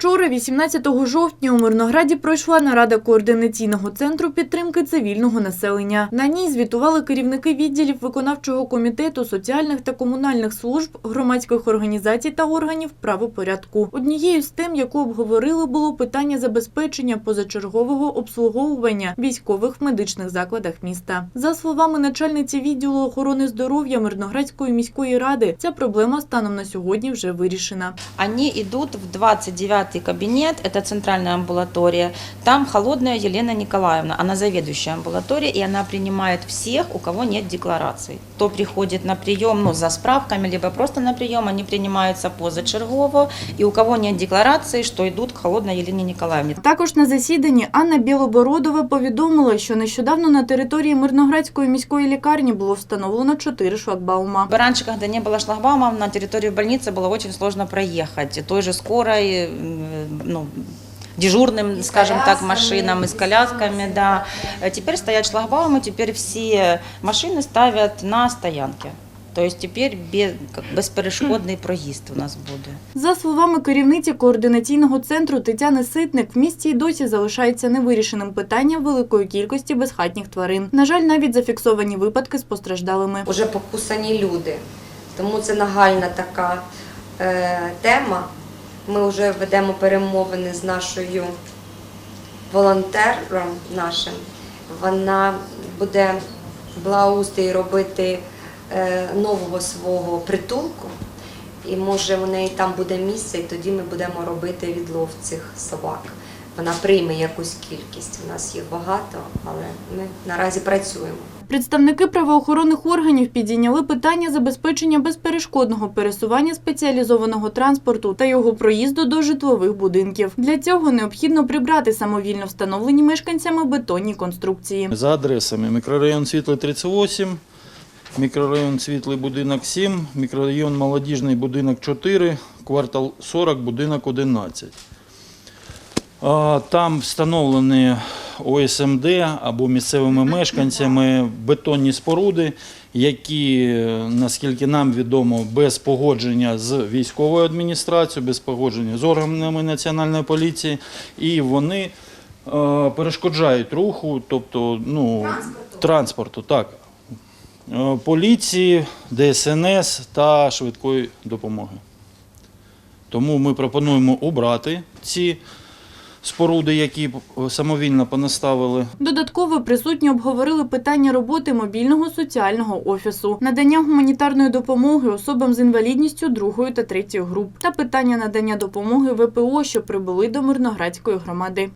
Вчора, 18 жовтня, у Мирнограді пройшла нарада координаційного центру підтримки цивільного населення. На ній звітували керівники відділів виконавчого комітету, соціальних та комунальних служб, громадських організацій та органів правопорядку. Однією з тем, яку обговорили, було питання забезпечення позачергового обслуговування військових в медичних закладах міста. За словами начальниці відділу охорони здоров'я Мирноградської міської ради, ця проблема станом на сьогодні вже вирішена. Они идут в 29-й кабинет, это центральная амбулатория. Там холодная Елена Николаевна, она заведующая амбулаторией, и она принимает всех, у кого нет деклараций. Кто приходит на прием ну, за справками, либо просто на прием, они принимаются позачергово, и у кого нет декларации, что идут к холодной Елене Николаевне. Також на засіданні Анна Білобородова повідомила, що нещодавно на території Мирноградської міської лікарні було встановлено чотири шлагбаума. Раньше, когда не было шлагбаумов, на территорию больницы было очень сложно проехать. Той же скорой, м, ну, дежурным, скажем так, машинам и с колясками, да. Э, Теперь стоят шлагбаумы, теперь все машины ставят на стоянке. То есть теперь без, как, безперешкодний проїзд у нас буде. За словами керівниці координаційного центру Тетяни Ситник, в місті й досі залишається невирішеним питання великої кількості безхатніх тварин. На жаль, навіть зафіксовані випадки з постраждалими. вже покусані люди. Тому це нагальна така е, тема. Ми вже ведемо перемовини з нашою волонтером нашим. Вона буде благоустрій робити е, нового свого притулку. І може у неї там буде місце, і тоді ми будемо робити відлов цих собак. Вона прийме якусь кількість. У нас їх багато, але ми наразі працюємо. Представники правоохоронних органів підійняли питання забезпечення безперешкодного пересування спеціалізованого транспорту та його проїзду до житлових будинків. Для цього необхідно прибрати самовільно встановлені мешканцями бетонні конструкції. За адресами мікрорайон Світлий 38, мікрорайон Світлий будинок 7, мікрорайон Молодіжний будинок 4, квартал 40, будинок 11. Там встановлені ОСМД або місцевими мешканцями бетонні споруди, які, наскільки нам відомо, без погодження з військовою адміністрацією, без погодження з органами національної поліції, і вони е, перешкоджають руху, тобто ну, транспорту, так. Е, Поліції, ДСНС та швидкої допомоги. Тому ми пропонуємо обрати ці споруди, які самовільно понаставили. Додатково присутні обговорили питання роботи мобільного соціального офісу, надання гуманітарної допомоги особам з інвалідністю другої та третьої груп та питання надання допомоги ВПО, що прибули до Мирноградської громади.